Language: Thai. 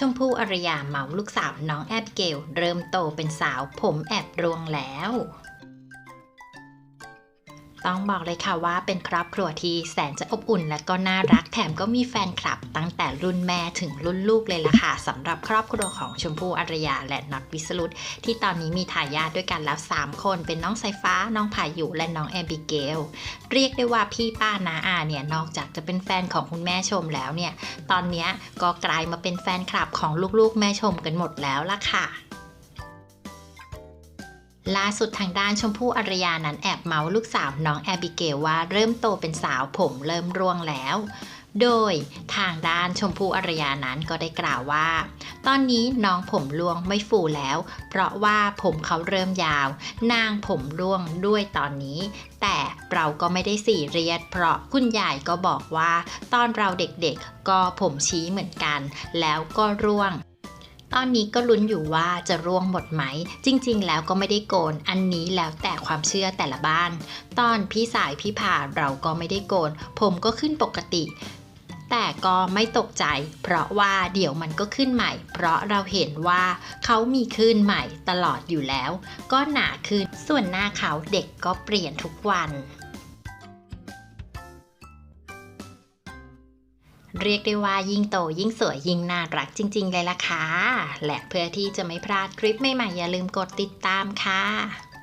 ชมพู่อารยาเมาลูกสาวน้องแอบเกลเริ่มโตเป็นสาวผมแอบรวงแล้ว ต้องบอกเลยค่ะว่าเป็นครอบครัวที่แสนจะอบอุ่นและก็น่ารักแถมก็มีแฟนคลับ ตั้งแต่รุ่นแม่ถึงรุ่นลูกเลยล่ะค่ะสำหรับครอบครัวของชมพู่อารยาและน็อตวิสรุตที่ตอนนี้มีทายาทด้วยกันแล้ว 3 คนเป็นน้องสายฟ้า น้องพายุและน้องแอบิเกล เรียกได้ว่าพี่ป้านาอาเนี่ยนอกจากจะเป็นแฟนของคุณแม่ชมแล้วเนี่ยตอนนี้ก็กลายมาเป็นแฟนคลับของลูกๆแม่ชมกันหมดแล้วล่ะค่ะ ล่าสุดทางด้านชมพู่อารยานั้นแอบเมาลูกสาวน้องแอบิเกลว่าเริ่มโตเป็นสาวผมเริ่มร่วงแล้ว โดยทางด้านชมพู่อารยานั้นก็ได้กล่าวว่า ตอนนี้น้องผมร่วงไม่ฟูแล้ว เพราะว่าผมเขาเริ่มยาว นางผมร่วงด้วยตอนนี้ แต่เราก็ไม่ได้สี่เรียสเพราะคุณยายก็บอกว่า ตอนเราเด็กๆก็ผมชี้เหมือนกัน แล้วก็ร่วง ตอนนี้ก็ลุ้นอยู่ว่าจะร่วงหมดไหม จริง ๆ แล้วก็ไม่ได้โกน อันนี้แล้วแต่ความเชื่อแต่ละบ้าน ตอนพี่สายพี่ผ่าเราก็ไม่ได้โกน ผมก็ขึ้นปกติ แต่ก็ไม่ตกใจ เพราะว่าเดี๋ยวมันก็ขึ้นใหม่ เพราะเราเห็นว่าเขามีขึ้นใหม่ตลอดอยู่แล้ว ก็หนาขึ้น ส่วนหน้าเขาเด็กก็เปลี่ยนทุกวัน เรียกได้ว่ายิ่งโตยิ่งสวยยิ่งน่ารักจริง ๆ เลยล่ะค่ะ และเพื่อที่จะไม่พลาดคลิปใหม่ๆอย่าลืมกดติดตามค่ะ